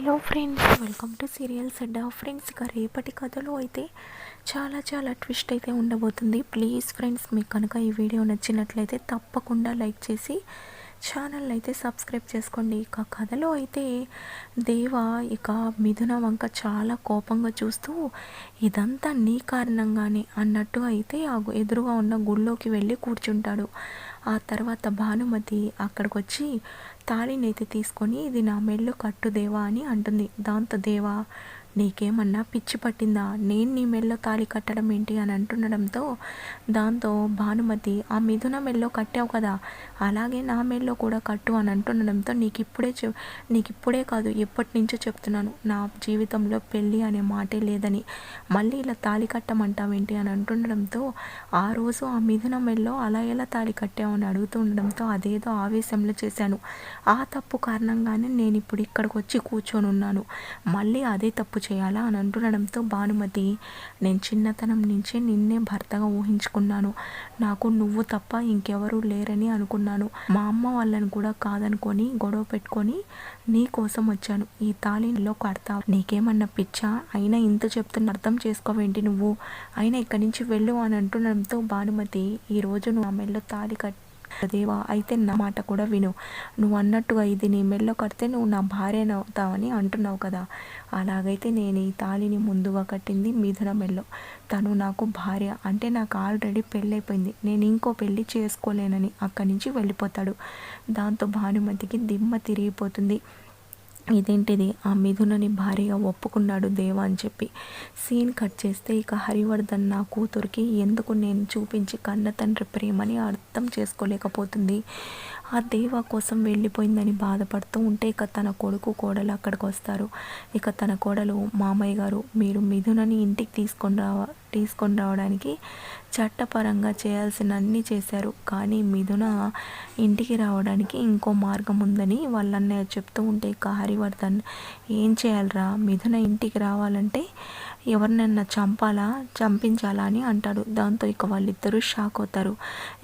Hello friends welcome to serials Adda friends ఇక రేపటి కథలో అయితే చాలా చాలా ట్విస్ట్ అయితే ఉండబోతుంది. ప్లీజ్ ఫ్రెండ్స్ మీకు కనుక ఈ వీడియో నచ్చినట్లయితే తప్పకుండా లైక్ చేసి ఛానల్ అయితే సబ్స్క్రైబ్ చేసుకోండి. ఇక కథలో అయితే దేవ ఇక మిథున వంక చాలా కోపంగా చూస్తూ ఇదంతా నీ కారణంగానే అన్నట్టు అయితే ఆ ఎదురుగా ఉన్న గుళ్ళోకి వెళ్ళి కూర్చుంటాడు. ఆ తర్వాత భానుమతి అక్కడికి వచ్చి తాళినైతే తీసుకొని ఇది నా మెళ్ళు కట్టు దేవా అని అంటుంది. దాంతో దేవా నీకేమన్నా పిచ్చి పట్టిందా? నేను నీ మెల్లో తాళి కట్టడం ఏంటి అని అంటుండడంతో దాంతో భానుమతి ఆ మిథున మెల్లో కట్టావు కదా అలాగే నా మెల్లో కూడా కట్టు అని అంటుండడంతో నీకు ఇప్పుడే చె నీకు ఇప్పుడే కాదు ఎప్పటి నుంచో చెప్తున్నాను నా జీవితంలో పెళ్ళి అనే మాటే లేదని. మళ్ళీ ఇలా తాళి కట్టమంటావేంటి అని అంటుండడంతో ఆ రోజు ఆ మిథున మెల్లో అలా ఎలా తాళి కట్టావు అని అడుగుతుండడంతో అదేదో ఆవేశంలో చేశాను. ఆ తప్పు కారణంగానే నేను ఇప్పుడు ఇక్కడికి వచ్చి కూర్చొని ఉన్నాను మళ్ళీ అదే తప్పు చేయాలా అని అంటుండడంతో భానుమతి నేను చిన్నతనం నుంచే నిన్నే భర్తగా ఊహించుకున్నాను. నాకు నువ్వు తప్ప ఇంకెవరూ లేరని అనుకున్నాను. మా అమ్మ వాళ్ళని కూడా కాదనుకొని గొడవ పెట్టుకొని నీ కోసం వచ్చాను. ఈ తాళిలో కడతా నీకేమన్నా పిచ్చా? అయినా ఇంత చెప్తున్న అర్థం చేసుకోవేంటి నువ్వు? అయినా ఇక్కడి నుంచి వెళ్ళు అని అంటుండడంతో భానుమతి ఈరోజు నువ్వు ఆ తాళి కట్టి దేవా అయితే నా మాట కూడా విను. నువ్వు అన్నట్టుగా ఇది నీ మెల్లో కడితే నువ్వు నా భార్యనవుతావని అంటున్నావు కదా. అలాగైతే నేను ఈ తాళిని ముందుగా కట్టింది మిథున మెల్లో. తను నాకు భార్య. అంటే నాకు ఆల్రెడీ పెళ్ళైపోయింది. నేను ఇంకో పెళ్ళి చేసుకోలేనని అక్కడి నుంచి వెళ్ళిపోతాడు. దాంతో భానుమతికి దిమ్మ తిరిగిపోతుంది. ఇదేంటిది? ఆ మిథునని భారీగా ఒప్పుకున్నాడు దేవా అని చెప్పి. సీన్ కట్ చేస్తే ఇక హరివర్ధన్ నా కూతురికి ఎందుకు నేను చూపించి కన్న తండ్రి ప్రేమని అర్థం చేసుకోలేకపోతుంది. ఆ దేవ కోసం వెళ్ళిపోయిందని బాధపడుతూ ఉంటే ఇక తన కొడుకు కోడలు అక్కడికి వస్తారు. ఇక తన కోడలు మామయ్య గారు మీరు మిథునని ఇంటికి తీసుకొని రావ తీసుకొని రావడానికి చట్టపరంగా చేయాల్సిన అన్నీ చేశారు. కానీ మిథున ఇంటికి రావడానికి ఇంకో మార్గం ఉందని వాళ్ళన్నయ్య చెప్తూ ఉంటే ఇక హరివర్ధన్ ఏం చేయాలరా? మిథున ఇంటికి రావాలంటే ఎవరినన్నా చంపాలా? చంపించాలా అని అంటాడు. దాంతో ఇక వాళ్ళిద్దరూ షాక్ అవుతారు.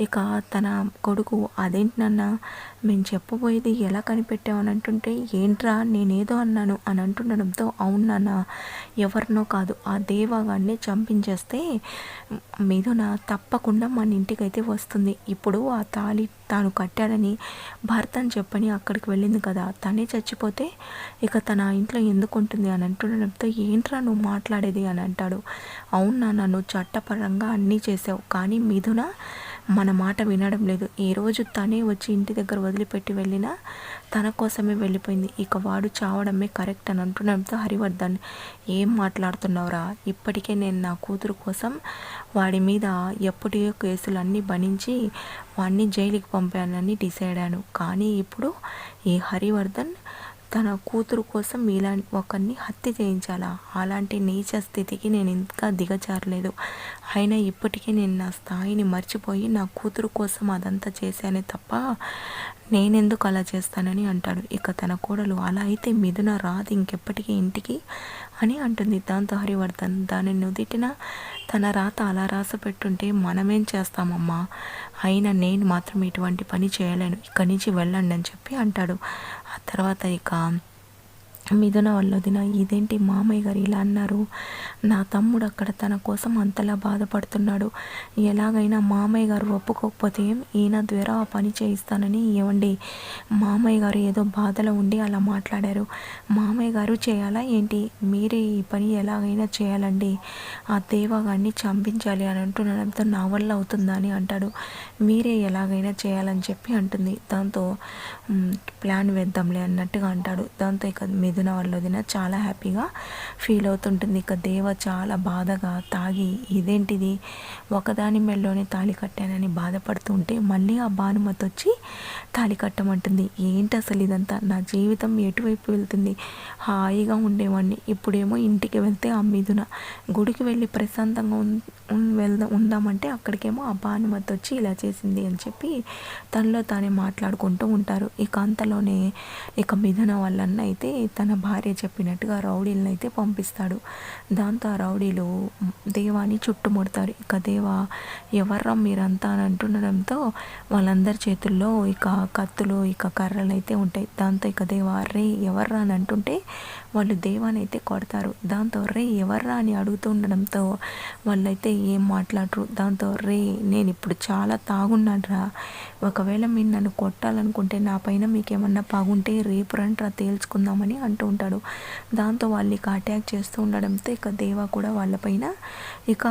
ఇక తన కొడుకు అదేంటనన్న మేము చెప్పబోయేది ఎలా కనిపెట్టామని అంటుంటే ఏంట్రా? నేనేదో అన్నాను అని అంటుండడంతో అవును ఎవరినో కాదు. ఆ దేవాగాన్ని చంపించేస్తే మీదున తప్పకుండా మన ఇంటికైతే వస్తుంది. ఇప్పుడు ఆ తాళి తాను కట్టాడని భర్త అని చెప్పని అక్కడికి వెళ్ళింది కదా తనే చచ్చిపోతే ఇక తన ఇంట్లో ఎందుకు ఉంటుంది అని అంటుండడంతో ఏంట్రా నువ్వు మాట్లాడేది అని అంటాడు. అవునా నన్ను చట్టపరంగా అన్నీ చేసావు కానీ మిథున మన మాట వినడం లేదు. ఈ రోజు తనే వచ్చి ఇంటి దగ్గర వదిలిపెట్టి వెళ్ళినా తన కోసమే వెళ్ళిపోయింది. ఇక వాడు చావడమే కరెక్ట్ అని అంటున్నంతో హరివర్ధన్ ఏం మాట్లాడుతున్నావురా? ఇప్పటికే నేను నా కూతురు కోసం వాడి మీద ఎప్పటియో కేసులు అన్నీ వాడిని జైలుకి పంపానని డిసైడ్ అయ్యాను. కానీ ఇప్పుడు ఈ హరివర్ధన్ తన కూతురు కోసం ఇలాంటి ఒకరిని హత్య చేయించాలా? అలాంటి నీచ స్థితికి నేను ఇంకా దిగజారలేదు. అయినా ఇప్పటికీ నేను నా స్థాయిని మర్చిపోయి నా కూతురు కోసం అదంతా చేశానే తప్ప నేనెందుకు అలా చేస్తానని అంటాడు. ఇక తన కోడలు అలా అయితే మిథున రాదు ఇంకెప్పటికీ ఇంటికి అని అంటుంది దాంతో హరివర్ధన్. దాని నుదిటిన తన రాత అలా రాస పెట్టుంటే మనమేం చేస్తామమ్మా? అయినా నేను మాత్రం ఇటువంటి పని చేయలేను. ఇక్కడి నుంచి వెళ్ళండి అని చెప్పి అంటాడు. ఆ తర్వాత ఇక మిథున వల్లొదిన ఇదేంటి మామయ్య గారు ఇలా అన్నారు? నా తమ్ముడు అక్కడ తన కోసం అంతలా బాధపడుతున్నాడు. ఎలాగైనా మామయ్య గారు ఒప్పుకోకపోతే ఈయన ద్వారా ఆ పని చేయిస్తానని ఇవ్వండి. మామయ్య గారు ఏదో బాధలో ఉండి అలా మాట్లాడారు. మామయ్య గారు చేయాలా ఏంటి? మీరే ఈ పని ఎలాగైనా చేయాలండి. ఆ దేవగాన్ని చంపించాలి అని అంటున్నడంతో నా వల్ల అవుతుందా అని అంటాడు. మీరే ఎలాగైనా చేయాలని చెప్పి అంటుంది. దాంతో ప్లాన్ వేద్దాంలే అన్నట్టుగా అంటాడు. దాంతో ఇక వదిన వాళ్ళ వదిన చాలా హ్యాపీగా ఫీల్ అవుతుంటుంది. ఇక దేవ చాలా బాధగా తాగి ఇదేంటిది? ఒకదాని మెల్లోనే తాళి కట్టానని బాధపడుతుంటే మళ్ళీ ఆ భానుమతి వచ్చి తాళి కట్టమంటుంది. ఏంటి అసలు ఇదంతా? నా జీవితం ఎటువైపు వెళ్తుంది? హాయిగా ఉండేవాడిని ఇప్పుడేమో ఇంటికి వెళ్తే ఆ మిథున గుడికి వెళ్ళి ప్రశాంతంగా వెళ్దాం ఉందామంటే అక్కడికేమో ఆ భానుమతి వచ్చి ఇలా చేసింది అని చెప్పి తనలో తానే మాట్లాడుకుంటూ ఉంటారు. ఇక అంతలోనే ఇక మిథున వాళ్ళన్న అయితే తన తన భార్య చెప్పినట్టుగా రౌడీలను అయితే పంపిస్తాడు. దాంతో ఆ రౌడీలు దేవాని చుట్టుముడతారు. ఇక దేవా ఎవర్రా మీరంతా అని అంటుండడంతో వాళ్ళందరి చేతుల్లో ఇక కత్తులు ఇక కర్రలు అయితే ఉంటాయి. దాంతో ఇక దేవా రే ఎవర్రా అని అంటుంటే వాళ్ళు దేవాని అయితే కొడతారు. దాంతో రే ఎవర్రా అని అడుగుతూ ఉండడంతో వాళ్ళైతే ఏం మాట్లాడరు. దాంతో రే నేను ఇప్పుడు చాలా తాగున్నాడ్రా ఒకవేళ మీరు నన్ను కొట్టాలనుకుంటే నా పైన మీకేమన్నా బాగుంటే రేపు రంట్రా తేల్చుకుందామని అంటూ ఉంటాడు. దాంతో వాళ్ళు ఇక అటాక్ చేస్తూ ఉండడంతో ఇక దేవా కూడా వాళ్ళపైన ఇక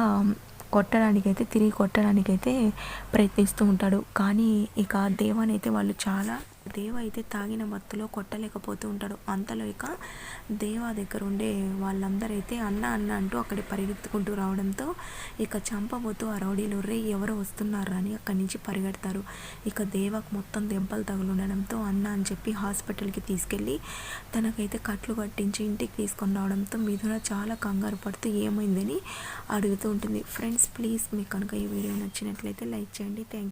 కొట్టడానికైతే తిరిగి కొట్టడానికైతే ప్రయత్నిస్తూ ఉంటాడు. కానీ ఇక దేవానైతే వాళ్ళు చాలా దేవ అయితే తాగిన మత్తులో కొట్టలేకపోతూ ఉంటాడు. అంతలో ఇక దేవా దగ్గర ఉండే వాళ్ళందరైతే అన్న అన్న అంటూ అక్కడ పరిగెత్తుకుంటూ రావడంతో ఇక చంపబోతూ ఆ రౌడీలు రే ఎవరో వస్తున్నారు? అని అక్కడి నుంచి పరిగెడతారు. ఇక దేవకు మొత్తం దెబ్బలు తగులుండడంతో అన్న అని చెప్పి హాస్పిటల్కి తీసుకెళ్ళి తనకైతే కట్లు కట్టించి ఇంటికి తీసుకొని రావడంతో మిథున చాలా కంగారు పడుతూ ఏమైందని అడుగుతూ ఉంటుంది. ఫ్రెండ్స్ ప్లీజ్ మీకు కనుక ఈ వీడియో నచ్చినట్లయితే లైక్ చేయండి. థ్యాంక్